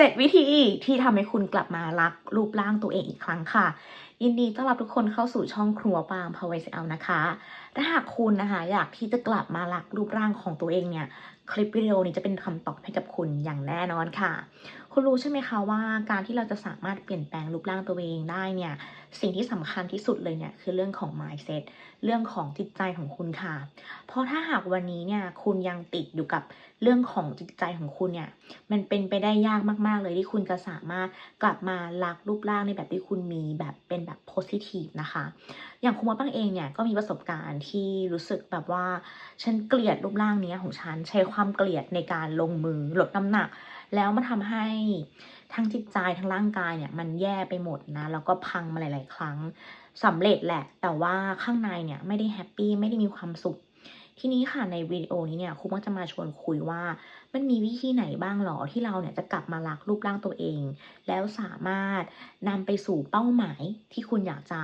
7 วิธีที่ทำให้คุณกลับมารักรูปร่างตัวเองอีกครั้งค่ะ ยินดีต้อนรับทุกคนเข้าสู่ช่องครัวปางพาวเวสเอลนะคะ ถ้าหากคุณนะคะอยากที่จะกลับมารักรูปร่างของตัวเองเนี่ย คลิปวิดีโอนี้จะเป็นคำตอบให้กับคุณอย่างแน่นอนค่ะ คุณรู้ใช่ไหมคะว่าการที่เราจะสามารถเปลี่ยนแปลงรูปร่างตัวเองได้เนี่ย สิ่งที่สำคัญที่สุดเลยเนี่ยคือเรื่องของ mindset เรื่องของจิตใจของคุณค่ะ เพราะถ้าหากวันนี้เนี่ยคุณยังติดอยู่กับเรื่องของจิตใจของคุณเนี่ย มันเป็นไปได้ยากมาก ๆ เลยที่คุณจะสามารถกลับมารักรูปร่างในแบบที่คุณมีแบบเป็นแบบ positive นะคะ อย่างคุณมอปังเองเนี่ยก็มีประสบการณ์ที่รู้สึกแบบว่า ฉันเกลียดรูปร่างเนี้ยของฉันใช้ความเกลียดในการลงมือลดน้ำหนัก แล้วมันทำให้ทั้งจิตใจทั้งร่างกายเนี่ยมันแย่ไปหมดนะ แล้วก็พังมาหลาย ๆ ครั้งสำเร็จแหละ แต่ว่าข้างในเนี่ยไม่ได้แฮปปี้ไม่ได้มีความสุขทีนี้ค่ะในวิดีโอนี้เนี่ยครูก็จะมาชวนคุยว่า มันมีวิธีไหนบ้างหรอที่เราเนี่ยจะกลับมารักรูปร่างตัวเอง แล้วสามารถนำไปสู่เป้าหมายที่คุณอยากจะ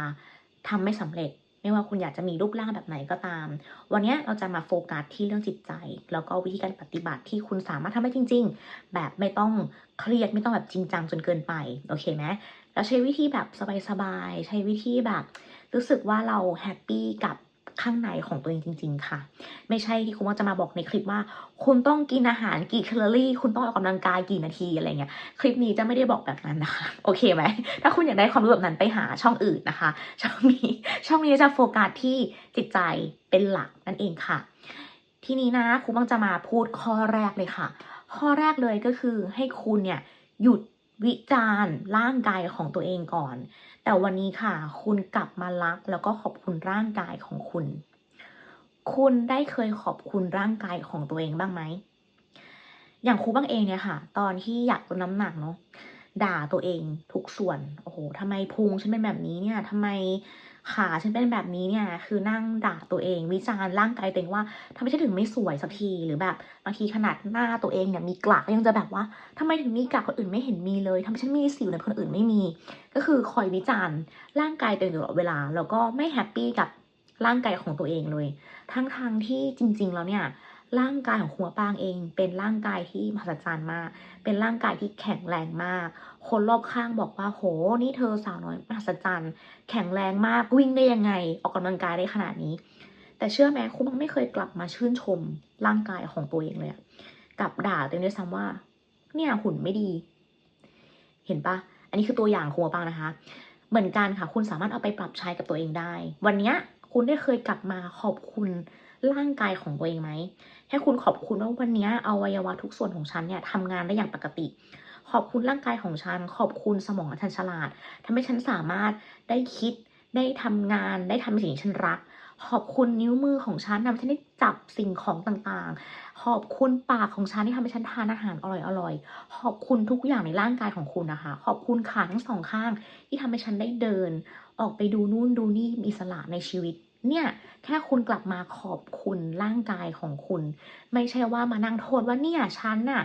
ทำไม่สำเร็จ ไม่ว่าคุณอยากจะมีรูปร่างแบบไหนก็ตาม วันนี้เราจะมาโฟกัสที่เรื่องจิตใจ แล้วก็วิธีการปฏิบัติที่คุณสามารถทำได้จริง ๆ แบบไม่ต้องเครียดไม่ต้องแบบจริงจังจนเกินไปโอเคไหมแล้วใช้วิธีแบบสบายๆใช้วิธีแบบ รู้สึกว่าเราแฮปปี้กับ ข้างในของตัวเองจริง ๆ ค่ะ ไม่ใช่ที่คุณว่าจะมาบอกในคลิปว่า คุณต้องกินอาหารกี่แคลอรี่ คุณต้องออกกำลังกายกี่นาทีอะไรเงี้ยคลิปนี้จะไม่ได้บอกแบบนั้นนะคะ โอเคไหมถ้าคุณอยากได้ความรู้แบบนั้นไปหาช่องอื่นนะคะ ช่องนี้ช่องนี้จะโฟกัสที่จิตใจเป็นหลักนั่นเองค่ะ ทีนี้นะครูบังจะมาพูดข้อแรกเลยค่ะ ข้อแรกเลยก็คือให้คุณเนี่ยหยุดวิจารณ์ร่างกายของตัวเองก่อน แต่วันนี้ค่ะ คุณกลับมารักแล้วก็ขอบคุณร่างกายของคุณ คุณได้เคยขอบคุณร่างกายของตัวเองบ้างไหม อย่างครูบ้างเองเนี่ยค่ะ ตอนที่อยากลดน้ำหนักเนาะด่าตัวเองทุกส่วน โอ้โหทำไมพุงฉันเป็นแบบนี้เนี่ยทำไม ขาฉันเป็นแบบนี้เนี่ย คือนั่งด่าตัวเองวิจารณ์ร่างกายตัวเองว่าทำไมฉันถึงไม่สวยสักทีหรือแบบบางทีขนาดหน้าตัวเองเนี่ยมีกลากยังจะแบบว่าทำไมถึงมีกลากคนอื่นไม่เห็นมีเลยทำไมฉันมีสิวแต่คนอื่นไม่มี ก็คือคอยวิจารณ์ร่างกายตัวเองตลอดเวลาแล้วก็ไม่แฮปปี้กับร่างกายของตัวเองเลย ทั้งทางที่จริง ๆ แล้วเนี่ย ร่างกายของคุณมะปางเอง เป็นร่างกายที่มหัศจรรย์มาก เป็นร่างกายที่แข็งแรงมาก คนรอบข้างบอกว่าโห นี่เธอสาวน้อยมหัศจรรย์ แข็งแรงมากวิ่งได้ยังไง ออกกำลังกายได้ขนาดนี้ แต่เชื่อไหมคุณมังไม่เคยกลับมาชื่นชมร่างกายของตัวเองเลยกลับด่าตัวเองด้วยซ้ำว่า เนี่ยหุ่นไม่ดี เห็นปะอันนี้คือตัวอย่างคุณมะปางนะคะ เหมือนกันค่ะคุณสามารถเอาไปปรับใช้กับตัวเองได้ วันนี้คุณได้เคยกลับมาขอบคุณร่างกายของตัวเองไหม ให้คุณขอบคุณว่าวันนี้อวัยวะทุกส่วนของฉันเนี่ยทำงานได้อย่างปกติ ขอบคุณร่างกายของฉัน ขอบคุณสมองอันฉลาดทำให้ฉันสามารถได้คิดได้ทำงานได้ทำสิ่งที่ฉันรัก ขอบคุณนิ้วมือของฉันทำให้ฉันได้จับสิ่งของต่างๆ ขอบคุณปากของฉันที่ทำให้ฉันทานอาหารอร่อยๆ ขอบคุณทุกอย่างในร่างกายของคุณนะคะ ขอบคุณขาทั้งสองข้างที่ทำให้ฉันได้เดิน ออกไปดูนู่นดูนี่มีอิสระในชีวิต เนี่ยแค่คุณกลับมาขอบคุณร่างกายของคุณ ไม่ใช่ว่ามานั่งโทษว่าเนี่ยฉันน่ะ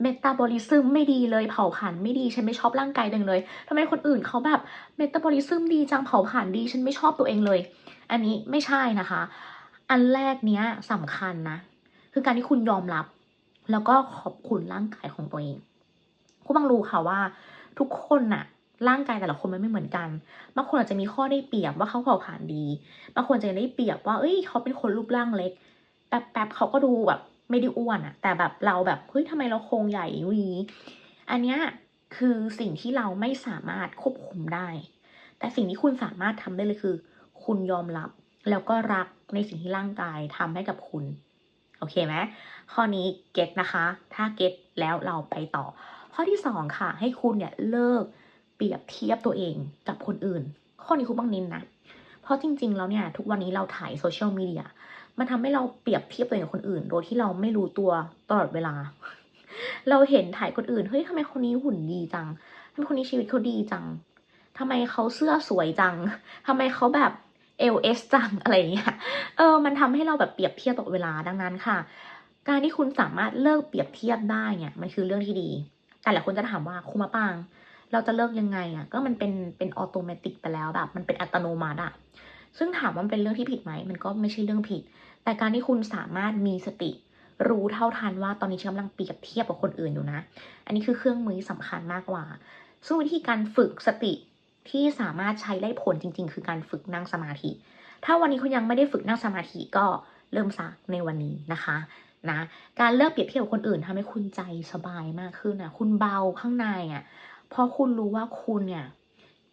เมตาบอลิซึมไม่ดีเลยเผาผลาญไม่ดีฉันไม่ชอบร่างกายตัวเองเลยทำไมคนอื่นเขาแบบเมตาบอลิซึมดีจังเผาผลาญดีฉันไม่ชอบตัวเองเลย อันนี้ไม่ใช่นะคะ อันแรกเนี้ยสำคัญนะ คือการที่คุณยอมรับ แล้วก็ขอบคุณร่างกายของตัวเองคุณบังรู้ค่ะว่าทุกคนน่ะ ร่างกายแต่ละคนมันไม่เหมือนกัน บางคนอาจจะมีข้อได้เปรียบว่าเขาเผาผลาญดี บางคนจะได้เปรียบว่า เอ้ย เขาเป็นคนรูปร่างเล็ก แป๊บๆเขาก็ดูแบบไม่ได้อ้วนอะแต่แบบเราแบบ เฮ้ยทำไมเราโครงใหญ่วี อันเนี้ยคือสิ่งที่เราไม่สามารถควบคุมได้ แต่สิ่งที่คุณสามารถทำได้เลยคือ คุณยอมรับแล้วก็รักในสิ่งที่ร่างกายทำให้กับคุณ โอเคไหมข้อนี้เก็ตนะคะ ถ้าเก็ตแล้วเราไปต่อ ข้อที่สองค่ะ ให้คุณเนี่ยเลิก เปรียบเทียบตัวเองกับคนอื่น ข้อนี้คุณบ้างนินนะ เพราะจริง ๆ แล้วเนี่ย ทุกวันนี้เราถ่ายโซเชียลมีเดียมันทำให้เราเปรียบเทียบตัวเองกับคนอื่น โดยที่เราไม่รู้ตัวตลอดเวลา เราเห็นถ่ายคนอื่น เฮ้ยทำไมคนนี้หุ่นดีจังทำไมคนนี้ชีวิตเขาดีจังทำไมเขาเสื้อสวยจังทำไมเขาแบบเอลเอสจังอะไรอย่างเงี้ย เออ มันทำให้เราแบบเปรียบเทียบตลอดเวลาดังนั้นค่ะ การที่คุณสามารถเลิกเปรียบเทียบได้เนี่ย มันคือเรื่องที่ดี แต่หลายคนจะถามว่าคุณมาปาง เราจะเลิกยังไงอะ ก็มันเป็นเป็นออโตเมติกไปแล้วแบบ มันเป็นอัตโนมัติอะซึ่งถามว่ามันเป็นเรื่องที่ผิดไหมมันก็ไม่ใช่เรื่องผิด แต่การที่คุณสามารถมีสติ รู้เท่าทันว่าตอนนี้ฉันกำลังเปรียบเทียบกับคนอื่นอยู่นะ อันนี้คือเครื่องมือที่สำคัญมากกว่า ซึ่งวิธีการฝึกสติที่สามารถใช้ได้ผลจริง ๆ คือการฝึกนั่งสมาธิ ถ้าวันนี้คุณยังไม่ได้ฝึกนั่งสมาธิก็เริ่มซะในวันนี้นะคะนะการเลิกเปรียบเทียบกับคนอื่นทำให้คุณใจสบายมากขึ้นนะคุณเบาข้างในอะ เพราะคุณรู้ว่าคุณเนี่ย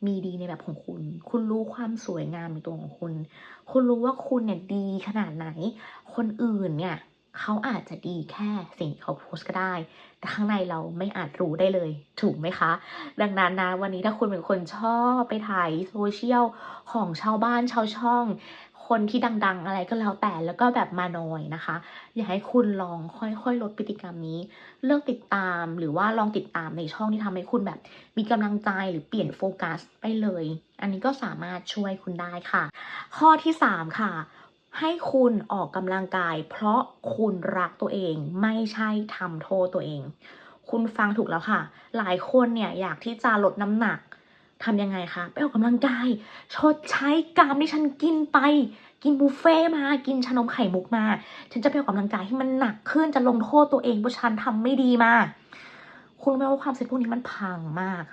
มีดีในแบบของคุณ คุณรู้ความสวยงามในตัวของคุณ คุณรู้ว่าคุณเนี่ยดีขนาดไหน คนอื่นเนี่ยเขาอาจจะดีแค่สิ่งที่เขาโพสก็ได้ แต่ข้างในเราไม่อาจรู้ได้เลย ถูกไหมคะ ดังนั้นนะวันนี้ถ้าคุณเป็นคนชอบไปถ่ายโซเชียลของชาวบ้านชาวช่อง คนที่ดังๆ อะไรก็แล้วแต่แล้วก็แบบมานอยนะคะ อยากให้คุณลองค่อยๆ ลดพฤติกรรมนี้ เลิกติดตามหรือว่าลองติดตามในช่องที่ทำให้คุณแบบ มีกำลังใจหรือเปลี่ยนโฟกัสไปเลย อันนี้ก็สามารถช่วยคุณได้ค่ะ ข้อที่สามค่ะให้คุณออกกำลังกาย เพราะคุณรักตัวเองไม่ใช่ทำโทษตัวเอง คุณฟังถูกแล้วค่ะ หลายคนเนี่ยอยากที่จะลดน้ำหนัก ทำยังไงคะ ไปออกกำลังกาย ชดใช้กรรมที่ฉันกินไป กินบุฟเฟ่มา กินชานมไข่มุกมา ฉันจะไปออกกำลังกายให้มันหนักขึ้น จะลงโทษตัวเองเพราะฉันทำไม่ดีมา คุณรู้ไหมว่าความเซ็ตพวกนี้มันพังมาก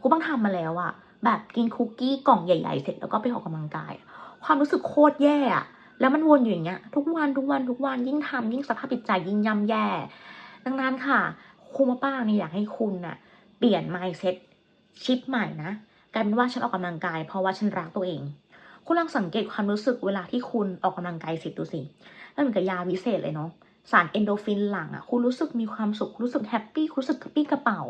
คุณต้องทำมาแล้วอะแบบกินคุกกี้กล่องใหญ่ ๆ เสร็จแล้วก็ไปออกกำลังกาย ความรู้สึกโคตรแย่อะแล้วมันวนอยู่อย่างเงี้ยทุกวันทุกวันทุกวันยิ่งทำยิ่งสภาพจิตใจยิ่งย่ำแย่ ดังนั้นค่ะครูมาป้าเนี่ยอยากให้คุณน่ะ เปลี่ยน mindset ชิปใหม่นะ กลายเป็นว่าฉันออกกำลังกาย เพราะว่าฉันรักตัวเอง คุณลองสังเกตความรู้สึกเวลาที่คุณออกกำลังกายเสร็จดูสิแล้วเหมือนกับยาวิเศษเลยเนาะสารเอนโดฟินหลั่งอะคุณรู้สึกมีความสุขรู้สึกแฮปปี้รู้สึกกระปี้กระเป๋า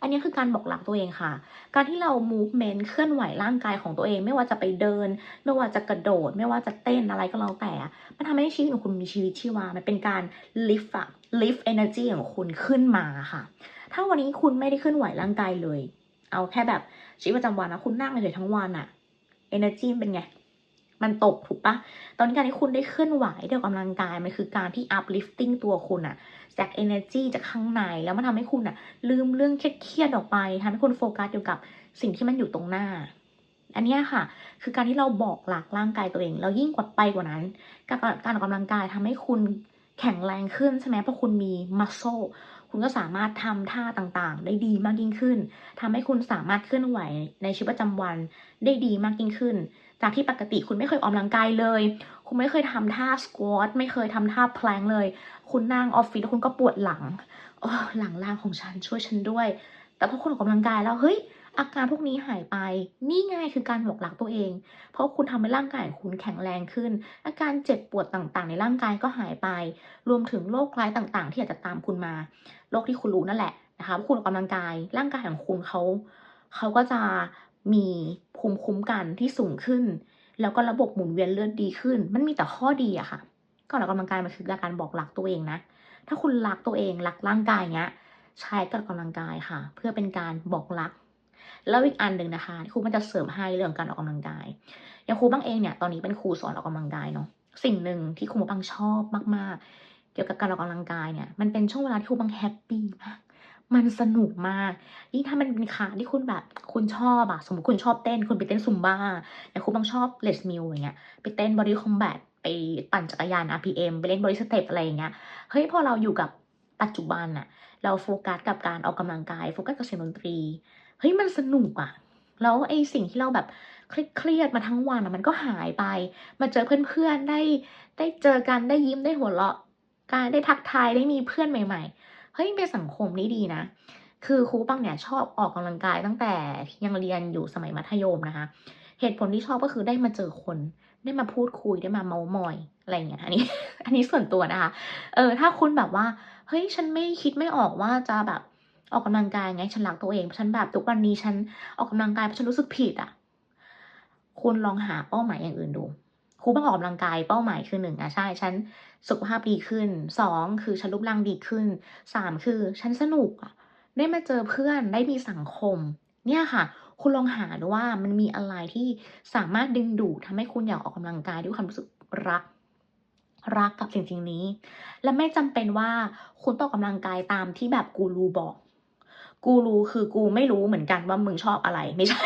อันนี้คือการบอกรักตัวเองค่ะ การที่เรา movement เคลื่อนไหวร่างกายของตัวเอง ไม่ว่าจะไปเดิน ไม่ว่าจะกระโดด ไม่ว่าจะเต้นอะไรก็แล้วแต่ มันทำให้ชีวิตของคุณมีชีวิตชีวา มันเป็นการ lift อะ lift energy ของคุณขึ้นมาค่ะ ถ้าวันนี้คุณไม่ได้เคลื่อนไหวร่างกายเลย เอาแค่แบบ ชีวิตประจำวันนะคุณนั่งเฉยทั้งวันอะ energy เป็นไง มันตกถูกปะตอนนี้การที่คุณได้เคลื่อนไหวได้ออกกำลังกาย มันคือการที่ uplifting ตัวคุณอะจาก energy จากข้างในแล้วมันทำให้คุณอะลืมเรื่องเครียดๆออกไปทำให้คุณโฟกัสอยู่กับสิ่งที่มันอยู่ตรงหน้าอันนี้ค่ะ คือการที่เราบอกหลักร่างกายตัวเองแล้วยิ่งกว่าไปกว่านั้น การการออกกำลังกายทำให้คุณแข็งแรงขึ้นใช่ไหมเพราะคุณมี muscle คุณก็สามารถทำท่าต่างๆ ได้ดีมากยิ่งขึ้นทำให้คุณสามารถเคลื่อนไหวในชีวิตประจำวันได้ดีมากยิ่งขึ้น จากที่ปกติคุณไม่เคยออกกำลังกายเลย คุณไม่เคยทำท่าสควอตไม่เคยทำท่าแพลงเลย คุณนั่งออฟฟิศแล้วคุณก็ปวดหลังอหลังล่างของฉันช่วยฉันด้วย แต่พอคุณออกกำลังกายแล้วเฮ้ย อาการพวกนี้หายไป นี่ไงคือการบอกรักตัวเอง เพราะคุณทำให้ร่างกายของคุณแข็งแรงขึ้น อาการเจ็บปวดต่างๆ ในร่างกายก็หายไป รวมถึงโรคร้ายต่างๆ ที่อาจจะตามคุณมา โรคที่คุณรู้นั่นแหละนะคะว่าคุณออกกำลังกาย ร่างกายของคุณเขาเขาก็จะมีภูมิคุ้มกันที่สูงขึ้น แล้วก็ระบบหมุนเวียนเลือดดีขึ้น มันมีแต่ข้อดีอะค่ะก่อนออกกำลังกายมันคือการบอกรักตัวเองนะ ถ้าคุณรักตัวเองรักร่างกายเงี้ย ใช้กับกำลังกายค่ะ เพื่อเป็นการบอกรัก แล้วอีกอันหนึ่งนะคะที่ครูมันจะเสริมให้เรื่องการออกกำลังกายอย่างครูบ้างเองเนี่ยตอนนี้เป็นครูสอนออกกำลังกายเนาะสิ่งหนึ่งที่ครูบังชอบมากๆ เกี่ยวกับการออกกำลังกายเนี่ยมันเป็นช่วงเวลาที่ครูบังแฮปปี้มากมันสนุกมาก ยิ่งถ้ามันเป็นขาที่คุณแบบคุณชอบอะสมมติคุณชอบเต้น คุณไปเต้นซุมบ้าอย่างครูบังชอบเลสมิลอย่างเงี้ย ไปเต้นบอดี้คอมแบทไปปั่นจักรยาน RPM ไปเล่นบอดี้สเต็ปอะไรอย่างเงี้ย เฮ้ยพอเราอยู่กับปัจจุบันอะเราโฟกัสกับการออกกำลังกาย โฟกัสกับเสียงดนตรี เฮ้ยมันสนุกอะแล้วไอ้สิ่งที่เราแบบเครียดมาทั้งวันอะมันก็หายไป มาเจอเพื่อนๆได้ได้เจอกันได้ยิ้มได้หัวเราะการได้ทักทายได้มีเพื่อนใหม่ ๆ เฮ้ยเป็นสังคมนี่ดีนะ คือครูปังเนี่ยชอบออกกำลังกายตั้งแต่ยังเรียนอยู่สมัยมัธยมนะคะ เหตุผลที่ชอบก็คือได้มาเจอคนได้มาพูดคุยได้มาเมามอยอะไรอย่างเงี้ยอันนี้ อันนี้ส่วนตัวนะคะ เออถ้าคุณแบบว่า เฮ้ยฉันไม่คิดไม่ออกว่าจะแบบ ออกกำลังกายไงฉันรักตัวเองฉันแบบทุกวันนี้ฉันออกกำลังกายเพราะฉันรู้สึกผิดอะคุณลองหาเป้าหมายอย่างอื่นดูครูบ้างออกกำลังกายเป้าหมายคือหนึ่งอะใช่ ฉันสุขภาพดีขึ้นสองคือฉันรูปร่างดีขึ้นสามคือฉันสนุกอะได้มาเจอเพื่อนได้มีสังคม เนี่ยค่ะ คุณลองหาดูว่ามันมีอะไรที่สามารถดึงดูดทำให้คุณอยากออกกำลังกายด้วยความรู้สึกรักรักกับสิ่งสิ่งนี้ และไม่จำเป็นว่าคุณต้องออกกำลังกายตามที่แบบกูรูบอก กูรู้คือกูไม่รู้เหมือนกันว่ามึงชอบอะไรไม่ใช่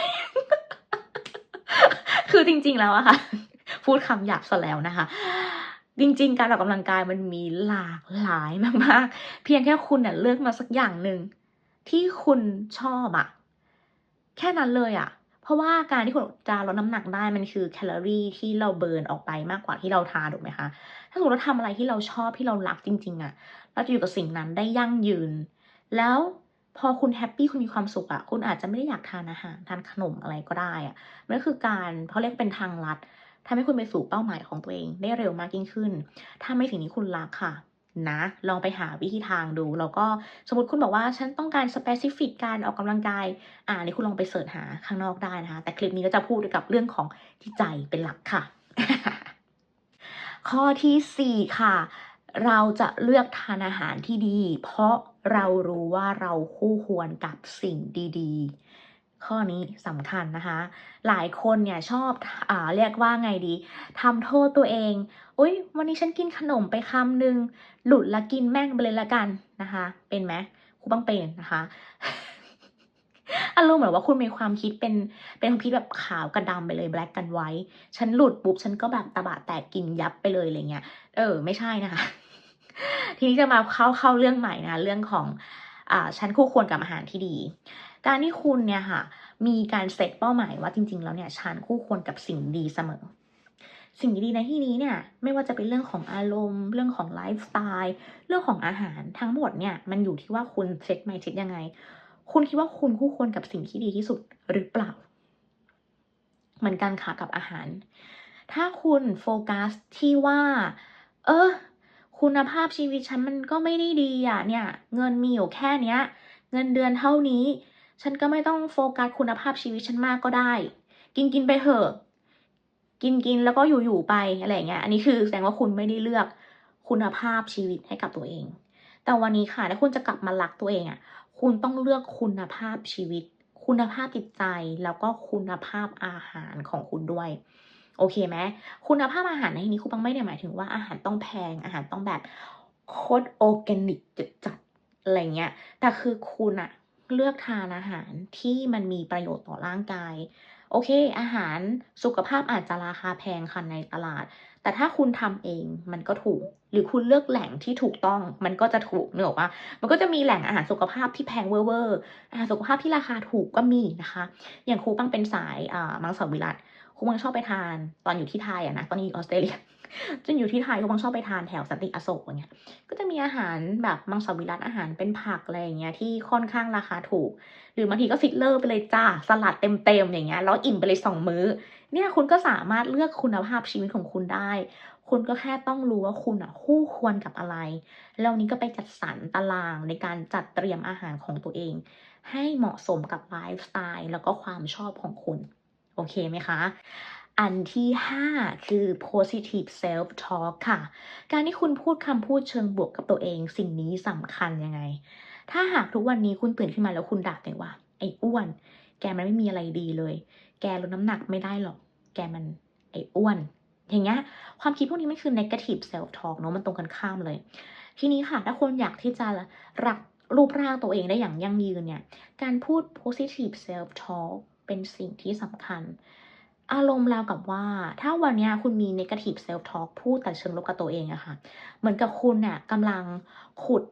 คือจริง ๆ แล้วอะค่ะ พูดคำหยาบซะแล้วนะคะ จริง ๆ การออกกำลังกายมันมีหลากหลายมากๆ เพียงแค่คุณเน่ะเลือกมาสักอย่างหนึ่งที่คุณชอบอะแค่นั้นเลยอะเพราะว่าการที่คุณจะลดน้ำหนักได้มันคือแคลอรี่ที่เราเบิร์นออกไปมากกว่าที่เราทานถูกไหมคะ ถ้าสมมติเราทำอะไรที่เราชอบที่เรารักจริง ๆอะเราจะอยู่กับสิ่งนั้นได้ยั่งยืน แล้ว พอคุณแฮปปี้คุณมีความสุขอะคุณอาจจะไม่ได้อยากทานอาหารทานขนมอะไรก็ได้อะมันก็คือการเขาเรียกเป็นทางลัดทำให้คุณไปสู่เป้าหมายของตัวเองได้เร็วมากยิ่งขึ้น ถ้าไม่สิ่งนี้คุณรักค่ะนะ ลองไปหาวิธีทางดู แล้วก็สมมติคุณบอกว่าฉันต้องการสเปซิฟิกการออกกำลังกาย อ่านี่คุณลองไปเสิร์ชหาข้างนอกได้นะคะ แต่คลิปนี้ก็จะพูดเกี่ยวกับเรื่องของที่ใจเป็นหลักค่ะ ข้อที่สี่ค่ะ เราจะเลือกทานอาหารที่ดี เพราะเรารู้ว่าเราคู่ควรกับสิ่งดีๆ ข้อนี้สำคัญนะคะ หลายคนเนี่ยชอบอเรียกว่าไงดีทำโทษตัวเองอุ้ยวันนี้ฉันกินขนมไปคำหนึ่งหลุดละกินแม่งไปเลยละกันนะคะ เป็นไหมครูบ้างเป็นนะคะอารมณ์เหมือนว่าคุณมีความคิดเป็นเป็นความคิดแบบขาวกับดำไปเลย black กันไว้ ฉันหลุดปุ๊บฉันก็แบบตะบะแตกกินยับไปเลยอะไรเงี้ย เออ ไม่ใช่นะคะ ทีนี้จะมาเข้าเข้าเรื่องใหม่นะเรื่องของอ่าฉันคู่ควรกับอาหารที่ดี การที่คุณเนี่ยค่ะมีการเซตเป้าหมายว่าจริง ๆ แล้วเนี่ยฉันคู่ควรกับสิ่งดีเสมอ สิ่งดีในที่นี้เนี่ยไม่ว่าจะเป็นเรื่องของอารมณ์ เรื่องของไลฟ์สไตล์เรื่องของอาหารทั้งหมดเนี่ยมันอยู่ที่ว่าคุณเซตไมเซ็ตยังไง คุณคิดว่าคุณคู่ควรกับสิ่งที่ดีที่สุดหรือเปล่าเหมือนกันค่ะกับอาหาร ถ้าคุณโฟกัสที่ว่า เออ คุณภาพชีวิตฉันมันก็ไม่ได้ดีอะเนี่ย เงินมีอยู่แค่เนี้ย เงินเดือนเท่านี้ ฉันก็ไม่ต้องโฟกัสคุณภาพชีวิตฉันมากก็ได้ กินกินไปเถอะกินกินแล้วก็อยู่อยู่ไปอะไรเงี้ย อันนี้คือแสดงว่าคุณไม่ได้เลือกคุณภาพชีวิตให้กับตัวเอง แต่วันนี้ค่ะถ้าคุณจะกลับมารักตัวเองอะ คุณต้องเลือกคุณภาพชีวิต คุณภาพจิตใจแล้วก็คุณภาพอาหารของคุณด้วย โอเคไหมคุณภาพอาหารในที่นี้คุณปังไม่ได้หมายถึงว่าอาหารต้องแพงอาหารต้องแบบโคตรออร์แกนิกจัดๆอะไรเงี้ยแต่คือคุณอะเลือกทานอาหารที่มันมีประโยชน์ต่อร่างกาย โอเค อาหารสุขภาพอาจจะราคาแพงค่ะในตลาด แต่ถ้าคุณทำเองมันก็ถูก หรือคุณเลือกแหล่งที่ถูกต้องมันก็จะถูกเนอะว่ามันก็จะมีแหล่งอาหารสุขภาพที่แพงเวอร์อาหารสุขภาพที่ราคาถูกก็มีนะคะ อย่างครูปังเป็นสายอ่ามังสวิรัต ครูปังชอบไปทานตอนอยู่ที่ไทยอะนะตอนนี้อยู่ออสเตรเลียจนอยู่ที่ไทยครูปังชอบไปทานแถวสันติอโศกอย่างเงี้ยก็จะมีอาหารแบบมังสวิรัตอาหารเป็นผักอะไรอย่างเงี้ยที่ค่อนข้างราคาถูก หรือบางทีก็ฟิตเลอร์ไปเลยจ้าสลัดเต็มๆอย่างเงี้ยแล้วอิ่มไปเลยสองมื้อ เนี่ยคุณก็สามารถเลือกคุณภาพชีวิตของคุณได้ คุณก็แค่ต้องรู้ว่าคุณอะคู่ควรกับอะไรแล้วนี้ก็ไปจัดสรรตารางในการจัดเตรียมอาหารของตัวเอง ให้เหมาะสมกับไลฟ์สไตล์แล้วก็ความชอบของคุณ โอเคไหมคะ อันที่ 5 คือ positive self talk ค่ะ การที่คุณพูดคำพูดเชิงบวกกับตัวเอง สิ่งนี้สำคัญยังไง ถ้าหากทุกวันนี้คุณตื่นขึ้นมาแล้วคุณด่าตัวเองว่า ไอ้อ้วน แกมันไม่มีอะไรดีเลย แกลดน้ำหนักไม่ได้หรอก แกมันไอ้อ้วน อย่างเงี้ย ความคิดพวกนี้มันคือ negative self talk เนอะมันตรงกันข้ามเลย ทีนี้ค่ะ ถ้าคนอยากที่จะรักรูปร่างตัวเองได้อย่างยั่งยืนเนี่ย การพูด positive self talk เป็นสิ่งที่สำคัญ อารมณ์ราวกับว่า ถ้าวันนี้คุณมี negative self talk พูดแต่เชิงลบกับตัวเองอะค่ะ เหมือนกับคุณเนี่ยกำลังขุด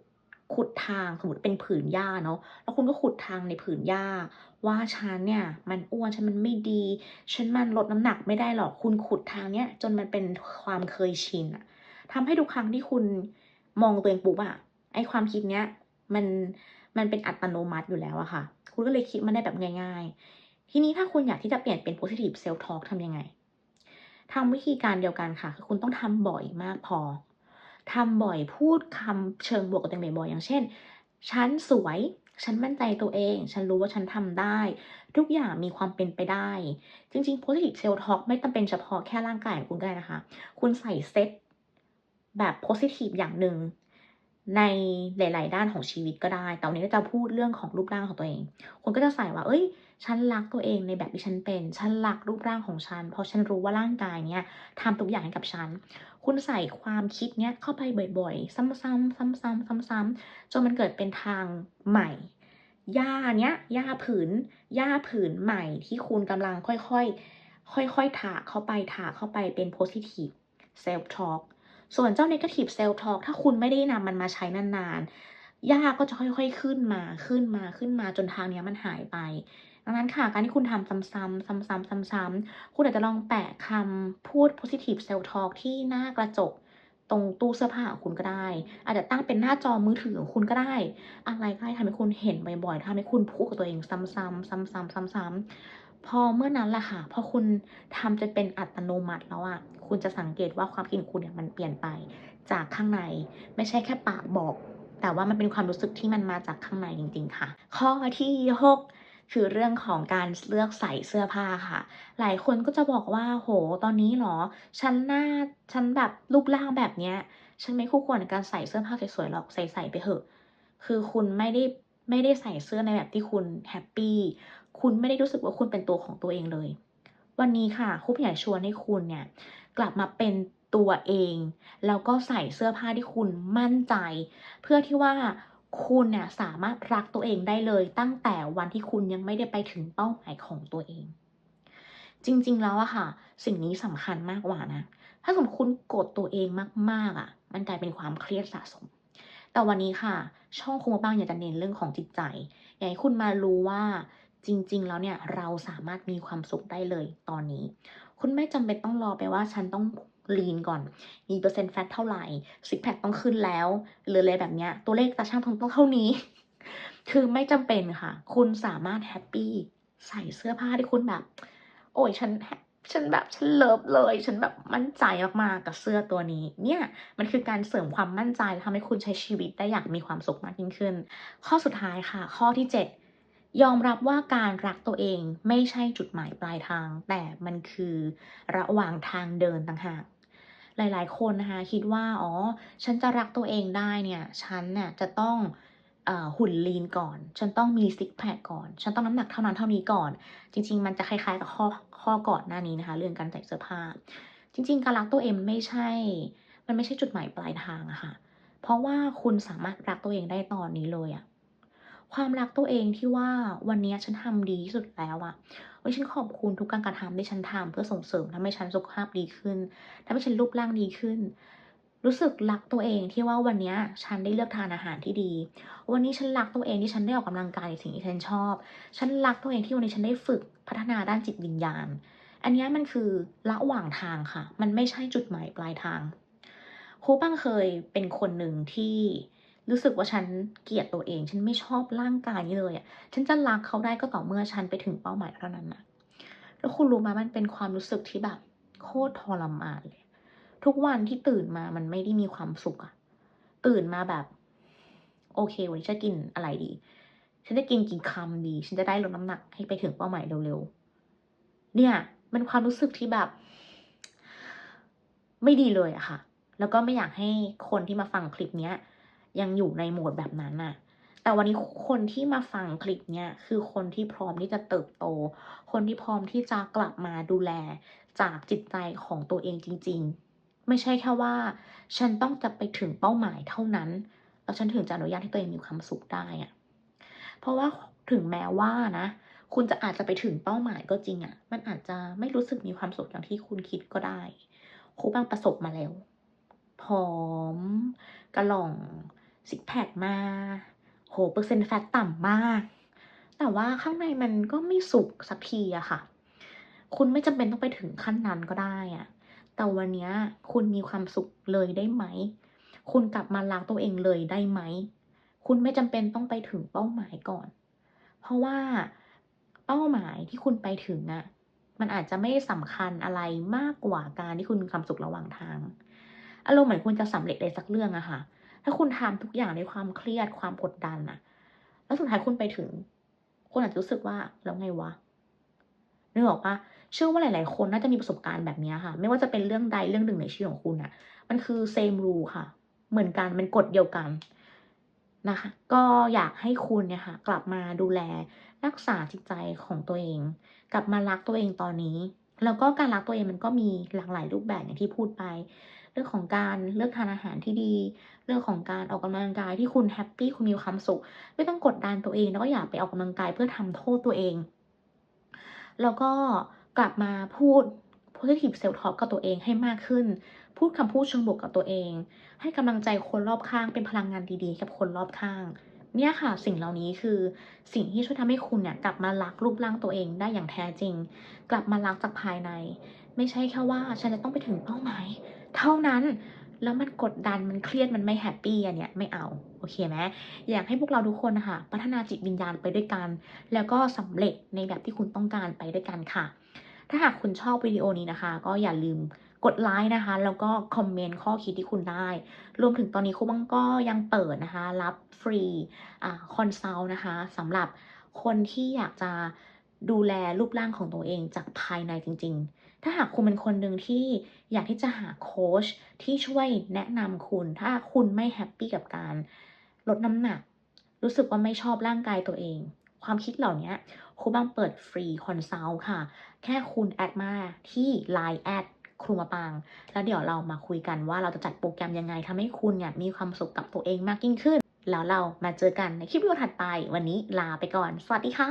ขุดทางสมมติเป็นผืนหญ้าเนาะแล้วคุณก็ขุดทางในผืนหญ้า ว่าฉันเนี่ย มันอ้วนฉันมันไม่ดี ฉันมันลดน้ำหนักไม่ได้หรอกคุณขุดทางเนี้ยจนมันเป็นความเคยชินอะทำให้ทุกครั้งที่คุณมองตัวเองปุ๊บอะไอความคิดเนี้ยมันมันเป็นอัตโนมัติอยู่แล้วอะค่ะ คุณก็เลยคิดมันได้แบบง่าย ทีนี้ถ้าคุณอยากที่จะเปลี่ยนเป็น positive self talk ทำยังไงทำวิธีการเดียวกันค่ะ คือคุณต้องทำบ่อยมากพอทำบ่อยพูดคำเชิงบวกกับตัวเองบ่อยๆอย่างเช่น ฉันสวย ฉันมั่นใจตัวเอง ฉันรู้ว่าฉันทำได้ ทุกอย่างมีความเป็นไปได้ จริงๆ positive self talk ไม่จำเป็นเฉพาะแค่ร่างกายของคุณก็ได้นะคะ คุณใส่เซตแบบ positive อย่างหนึ่ง ในหลาย ๆ ด้านของชีวิตก็ได้ แต่วันนี้ก็จะพูดเรื่องของรูปร่างของตัวเองคุณก็จะใส่ว่า เอ้ย ฉันรักตัวเองในแบบที่ฉันเป็น ฉันรักรูปร่างของฉัน เพราะฉันรู้ว่าร่างกายเนี้ยทำทุกอย่างให้กับฉัน คุณใส่ความคิดเนี้ยเข้าไปบ่อย ๆ ซ้ำๆซ้ำๆซ้ำๆจนมันเกิดเป็นทางใหม่หญ้าเนี้ยหญ้าผืนหญ้าผืนใหม่ที่คุณกำลังค่อยๆ ค่อยๆถากเข้าไปถากเข้าไปเป็น positive self talk ส่วนเจ้า negative self talk ถ้าคุณไม่ได้นำมันมาใช้นานๆ ยากก็จะค่อยๆขึ้นมาขึ้นมาขึ้นมาจนทางเนี้ยมันหายไป ดังนั้นค่ะ การที่คุณทำซ้ำๆซ้ำๆซ้ำๆคุณอาจจะลองแปะคำพูด positive self talk ที่หน้ากระจกตรงตู้เสื้อผ้าของคุณก็ได้ อาจจะตั้งเป็นหน้าจอมือถือของคุณก็ได้ อะไรก็ได้ทำให้คุณเห็นบ่อยๆทำให้คุณพูดกับตัวเองซ้ำๆซ้ำๆซ้ำๆ พอเมื่อนั้นแหละค่ะ พอคุณทำจนเป็นอัตโนมัติแล้วอะคุณจะสังเกตว่าความคิดของคุณเนี่ยมันเปลี่ยนไป จากข้างใน ไม่ใช่แค่ปากบอก แต่ว่ามันเป็นความรู้สึกที่มันมาจากข้างในจริง ๆ ค่ะ ข้อที่6คือเรื่องของการเลือกใส่เสื้อผ้าค่ะ หลายคนก็จะบอกว่าโอ้โฮตอนนี้เหรอ ฉันหน้า ฉันแบบรูปร่างแบบเนี้ย ฉันไม่คู่ควรกับการใส่เสื้อผ้าสวยๆหรอก ใส่ๆไปเหอะ คือคุณไม่ได้ ไม่ได้ใส่เสื้อในแบบที่คุณแฮปปี้คุณไม่ได้รู้สึกว่าคุณเป็นตัวของตัวเองเลย วันนี้ค่ะครูอยากชวนให้คุณเนี่ยกลับมาเป็นตัวเอง แล้วก็ใส่เสื้อผ้าที่คุณมั่นใจ เพื่อที่ว่าคุณเนี่ยสามารถรักตัวเองได้เลย ตั้งแต่วันที่คุณยังไม่ได้ไปถึงเป้าหมายของตัวเอง จริง ๆ แล้วอะค่ะ สิ่งนี้สำคัญมากกว่านะ ถ้าสมมติคุณกดตัวเองมาก ๆอะมันกลายเป็นความเครียดสะสม แต่วันนี้ค่ะ ช่องครูมะปรางอยากจะเน้นเรื่องของจิตใจ อยากให้คุณมารู้ว่าจริง ๆ แล้วเนี่ยเราสามารถมีความสุขได้เลยตอนนี้ คุณไม่จำเป็นต้องรอไปว่าฉันต้อง lean ก่อน มีเปอร์เซ็นต์แฟตเท่าไหร่ซิกแพ็กต้องขึ้นแล้วหรืออะไรแบบเนี้ย ตัวเลขตาช่างทองต้องเท่านี้ คือไม่จำเป็นค่ะ คุณสามารถแฮปปี้ใส่เสื้อผ้าที่คุณแบบ โอ๊ยฉันแฉันแบบฉันเลิฟเลย ฉันแบบมั่นใจมากๆกับเสื้อตัวนี้ เนี่ยมันคือการเสริมความมั่นใจทำให้คุณใช้ชีวิตได้อย่างมีความสุขมากยิ่งขึ้น ข้อสุดท้ายค่ะ ข้อที่ 7 ยอมรับว่าการรักตัวเองไม่ใช่จุดหมายปลายทาง แต่มันคือระหว่างทางเดินต่างหากหลายๆ คนนะคะคิดว่าอ๋อฉันจะรักตัวเองได้เนี่ยฉันน่ะจะต้องหุ่น lean ก่อน ฉันต้องมีซิกแพ็กก่อน ฉันต้องน้ำหนักเท่านั้นเท่านี้ก่อน จริง ๆ มันจะคล้ายๆกับข้อ ข้อก่อนหน้านี้นะคะ เรื่องการใส่เสื้อผ้า จริง ๆ การรักตัวเองไม่ใช่ มันไม่ใช่จุดหมายปลายทางอะค่ะ เพราะว่าคุณสามารถรักตัวเองได้ตอนนี้เลยอะความรักตัวเองที่ว่าวันนี้ฉันทำดีที่สุดแล้วอะเฮ้ยฉันขอบคุณทุกการกระทำที่ฉันทำเพื่อส่งเสริมทำให้ฉันสุขภาพดีขึ้นทำให้ฉันรูปร่างดีขึ้น รู้สึกรักตัวเองที่ว่าวันนี้ฉันได้เลือกทานอาหารที่ดี วันนี้ฉันรักตัวเองที่ฉันได้ออกกำลังกายในสิ่งที่ฉันชอบ ฉันรักตัวเองที่วันนี้ฉันได้ฝึกพัฒนาด้านจิตวิญญาณ อันนี้มันคือระหว่างทางค่ะ มันไม่ใช่จุดหมายปลายทางครูป้างเคยเป็นคนหนึ่งที่รู้สึกว่าฉันเกลียดตัวเอง ฉันไม่ชอบร่างกายนี้เลยอะ ฉันจะรักเขาได้ก็ต่อเมื่อฉันไปถึงเป้าหมายเท่านั้นนะแล้วคุณรู้ไหมมันเป็นความรู้สึกที่แบบโคตรทรมานเลย ทุกวันที่ตื่นมามันไม่ได้มีความสุขอะตื่นมาแบบ โอเค วันนี้จะกินอะไรดี ฉันจะกินกี่คำดี ฉันจะได้ลดน้ำหนักให้ไปถึงเป้าหมายเร็วๆเนี่ย มันความรู้สึกที่แบบ ไม่ดีเลยอะค่ะ แล้วก็ไม่อยากให้คนที่มาฟังคลิปเนี้ย ยังอยู่ในโหมดแบบนั้นน่ะแต่วันนี้คนที่มาฟังคลิปเนี้ยคือคนที่พร้อมที่จะเติบโต คนที่พร้อมที่จะกลับมาดูแลจากจิตใจของตัวเองจริง ๆ ไม่ใช่แค่ว่า ฉันต้องจะไปถึงเป้าหมายเท่านั้น แล้วฉันถึงจะอนุญาตให้ตัวเองมีความสุขได้อะเพราะว่าถึงแม้ว่านะ คุณจะอาจจะไปถึงเป้าหมายก็จริงอะมันอาจจะไม่รู้สึกมีความสุขอย่างที่คุณคิดก็ได้ครูป้างประสบมาแล้วผอม กระหล่องซิกแพ็กมาโอ้โฮเปอร์เซ็นต์แฟตต่ำมาก แต่ว่าข้างในมันก็ไม่สุขสักทีอะค่ะ คุณไม่จำเป็นต้องไปถึงขั้นนั้นก็ได้อะ แต่วันนี้คุณมีความสุขเลยได้ไหม คุณกลับมารักตัวเองเลยได้ไหม คุณไม่จำเป็นต้องไปถึงเป้าหมายก่อน เพราะว่าเป้าหมายที่คุณไปถึงอะมันอาจจะไม่ได้สำคัญอะไรมากกว่าการที่คุณมีความสุขระหว่างทาง อารมณ์เหมือนคุณจะสำเร็จอะไรสักเรื่องอะค่ะ ถ้าคุณทำทุกอย่างด้วยความเครียดความกดดันน่ะแล้วสุดท้ายคุณไปถึง คุณอาจจะรู้สึกว่าแล้วไงวะนึกออกปล่า เชื่อว่าหลาย ๆ คนน่าจะมีประสบการณ์แบบนี้ค่ะ ไม่ว่าจะเป็นเรื่องใดเรื่องหนึ่งในชีวิตของคุณน่ะมันคือ same rule ค่ะ เหมือนกันเป็นกฎเดียวกันนะคะ ก็อยากให้คุณเนี่ยค่ะ กลับมาดูแลรักษาจิตใจของตัวเอง กลับมารักตัวเองตอนนี้ แล้วก็การรักตัวเองมันก็มีหลากหลายรูปแบบอย่างที่พูดไป เรื่องของการเลือกทานอาหารที่ดี เรื่องของการออกกำลังกายที่คุณแฮปปี้คุณมีความสุข ไม่ต้องกดดันตัวเองแล้วก็อย่าไปออกกำลังกายเพื่อทำโทษตัวเอง แล้วก็ กลับมาพูด positive self talk กับตัวเองให้มากขึ้น พูดคำพูดเชิงบวกกับตัวเอง ให้กำลังใจคนรอบข้างเป็นพลังงานดีๆ กับคนรอบข้าง เนี่ยค่ะสิ่งเหล่านี้คือสิ่งที่ช่วยทำให้คุณเนี่ยกลับมารักรูปร่างตัวเองได้อย่างแท้จริง กลับมารักจากภายใน ไม่ใช่แค่ว่าฉันจะต้องไปถึงเป้าหมายเท่านั้นแล้วมันกดดันมันเครียดมันไม่แฮปปี้อันเนี้ยไม่เอาโอเคไหมอยากให้พวกเราทุกคนนะคะพัฒนาจิตวิญญาณไปด้วยกัน แล้วก็สำเร็จในแบบที่คุณต้องการไปด้วยกันค่ะ ถ้าหากคุณชอบวิดีโอนี้นะคะ ก็อย่าลืมกดไลค์นะคะ แล้วก็คอมเมนต์ข้อคิดที่คุณได้ รวมถึงตอนนี้ครูบังก็ยังเปิดนะคะ รับฟรีคอนซัลท์นะคะสำหรับคนที่อยากจะดูแลรูปร่างของตัวเองจากภายในจริง ๆ ถ้าหากคุณเป็นคนหนึ่งที่อยากที่จะหาโค้ชที่ช่วยแนะนำคุณ ถ้าคุณไม่แฮปปี้กับการลดน้ำหนัก รู้สึกว่าไม่ชอบร่างกายตัวเอง ความคิดเหล่านี้ครูบังเปิดฟรีคอนซัลท์ค่ะ แค่คุณแอดมาที่ Line แอดครูมาปาง แล้วเดี๋ยวเรามาคุยกันว่าเราจะจัดโปรแกรมยังไงทำให้คุณเนี่ยมีความสุขกับตัวเองมากยิ่งขึ้น แล้วเรามาเจอกันในคลิปวิดีโอถัดไป วันนี้ลาไปก่อน สวัสดีค่ะ